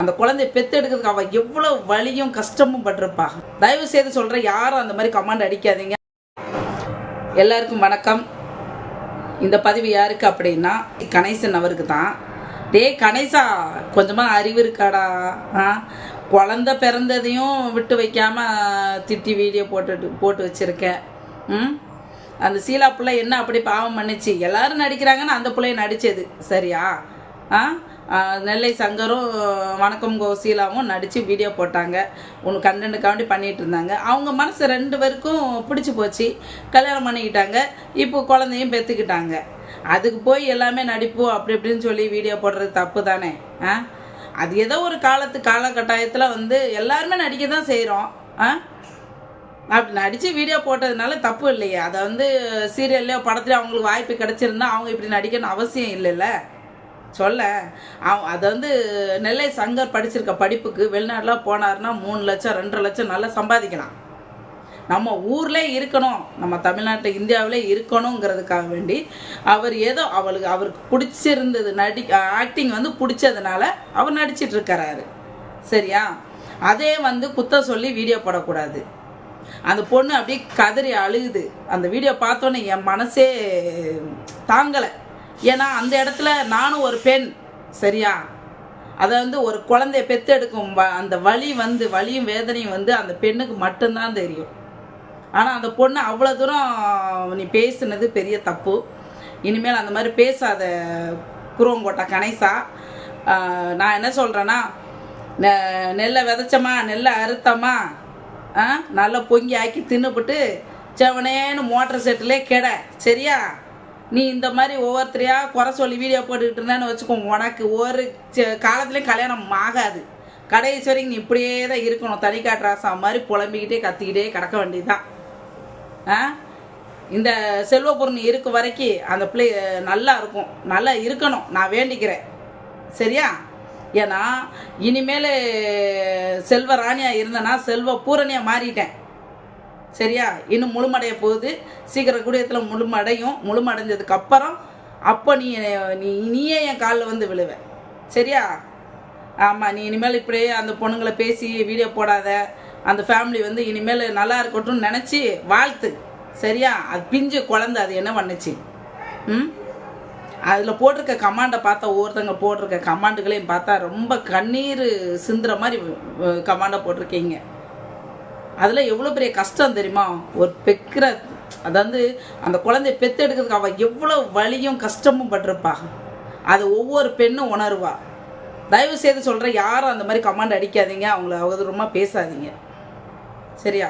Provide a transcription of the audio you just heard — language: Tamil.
அந்த குழந்தைய பெத்தெடுக்கிறதுக்கு அவள் எவ்வளோ வழியும் கஷ்டமும் பட்டிருப்பா. தயவு செய்து சொல்கிறேன் யாரும் அந்த மாதிரி கமாண்ட் அடிக்காதீங்க. எல்லாருக்கும் வணக்கம். இந்த பதிவு யாருக்கு அப்படின்னா கணேசன் அவருக்கு தான். டேய் கணேசா கொஞ்சமாக அறிவு இருக்காடா. ஆ? குழந்த பிறந்ததையும் விட்டு வைக்காம திட்டி வீடியோ போட்டுட்டு போட்டு வச்சுருக்கேன். ம்? அந்த சீலா பிள்ளை என்ன அப்படி பாவம் பண்ணுச்சு? எல்லாரும் நடிக்கிறாங்கன்னு அந்த பிள்ளைய நடிச்சது. சரியா? ஆ, நெல்லை சங்கரும் வணக்கம் கோசீலாவும் நடித்து வீடியோ போட்டாங்க. ஒன்று கண்டனுக்காண்டி பண்ணிகிட்டு இருந்தாங்க. அவங்க மனசு ரெண்டு பேருக்கும் பிடிச்சி போச்சு. கல்யாணம் பண்ணிக்கிட்டாங்க. இப்போ குழந்தையும் பெற்றுக்கிட்டாங்க அதுக்கு போய் எல்லாமே நடிப்பு அப்படி இப்படின்னு சொல்லி வீடியோ போடுறது தப்பு தானே? ஆ? அது ஏதோ ஒரு காலத்து காலகட்டாயத்தில் வந்து எல்லாருமே நடிக்க தான் செய்கிறோம் ஆ? அப்படி நடித்து வீடியோ போட்டதுனால தப்பு இல்லையே. அதை வந்து சீரியல்லையோ படத்துலையோ அவங்களுக்கு வாய்ப்பு கிடச்சிருந்தா அவங்க இப்படி நடிக்கணும் அவசியம் இல்லைல்ல? சொல்ல அவ அதை வந்து நெல்லை சங்கர் படிச்சிருக்க படிப்புக்கு வெளிநாடுலாம் போனாருன்னா மூணு லட்சம் ரெண்டரை லட்சம் நல்லா சம்பாதிக்கலாம். நம்ம ஊரில் இருக்கணும் நம்ம தமிழ்நாட்டில் இந்தியாவிலே இருக்கணுங்கிறதுக்காக வேண்டி அவர் ஏதோ அவளுக்கு அவருக்கு பிடிச்சிருந்தது நடி ஆக்டிங் வந்து பிடிச்சதுனால அவர் நடிச்சிட்டு இருக்கிறாரு. சரியா? அதே வந்து குத்த சொல்லி வீடியோ போடக்கூடாது. அந்த பொண்ணு அப்படியே கதறி அழுகுது. அந்த வீடியோ பார்த்தோன்னே என் மனசே தாங்கலை. ஏன்னா அந்த இடத்துல நானும் ஒரு பெண் சரியா? அதை வந்து ஒரு குழந்தைய பெத்தெடுக்கும் வ- அந்த வலி வந்து வலியும் வேதனையும் வந்து அந்த பெண்ணுக்கு மட்டும்தான் தெரியும். ஆனால் அந்த பொண்ணு அவ்வளோ தூரம் நீ பேசுனது பெரிய தப்பு. இனிமேல் அந்த மாதிரி பேசாத குருவங்கோட்டை கணேசா. நான் என்ன சொல்கிறேன்னா நெல்லை விதைச்சமா நெல்லை அறுத்தமா ஆ நல்லா பொங்கி ஆக்கி தின்னுபிட்டு செவனேன்னு மோட்டர் செட்டிலே கெட சரியா? நீ இந்த மாதிரி ஒவ்வொருத்தரையா குறை சொல்லி வீடியோ போட்டுக்கிட்டு இருந்தேன்னு வச்சுக்கோங்க. உனக்கு ஒரு காலத்துலேயும் கல்யாணம் ஆகாது. கடைசி வரைக்கும் நீ இப்படியே தான் இருக்கணும் தனிக்காட்டு ராசா மாதிரி புலம்பிக்கிட்டே கத்திக்கிட்டே கிடக்க வேண்டியதுதான். ஆ? இந்த செல்வபுரணி இருக்க வரைக்கும் அந்த பிள்ளை நல்லா இருக்கும். நல்லா இருக்கணும். நான் வேண்டிக்கிறேன். சரியா? ஏன்னா இனிமேல் செல்வ ராணியாக இருந்தேன்னா செல்வ பூரணியாக மாறிட்டேன். சரியா? இன்னும் முழுமடைய போகுது. சீக்கிரம் குடியத்தில் முழுமடையும். முழுமடைஞ்சதுக்கு அப்புறம் அப்போ நீ நீ நீயே என் காலில் வந்து விழுவ. சரியா? ஆமாம் நீ இனிமேல் இப்படியே அந்த பொண்ணுங்களை பேசி வீடியோ போடாத. அந்த ஃபேமிலி வந்து இனிமேல் நல்லா இருக்கட்டும்னு நினச்சி வாழ்த்து. சரியா? அது பிஞ்சு குழந்த அது என்ன பண்ணுச்சு? ம்? அதில் போட்டிருக்க கமாண்டை பார்த்தா ஒவ்வொருத்தங்க போட்டிருக்க கமாண்டுகளையும் பார்த்தா ரொம்ப கண்ணீர் சிந்துற மாதிரி கமாண்டை போட்டிருக்கீங்க. அதில் எவ்வளோ பெரிய கஷ்டம் தெரியுமா? ஒரு பெக்கிற அதாவது அந்த குழந்தைய பெத்தெடுக்கிறதுக்கு அவள் எவ்வளோ வலியும் கஷ்டமும் பட்டிருப்பா. அது ஒவ்வொரு பெண்ணும் உணருவா. தயவு செய்து சொல்கிறேன் யாரும் அந்த மாதிரி கமாண்ட் அடிக்காதீங்க. அவங்கள அவதூறமாக பேசாதீங்க. சரியா?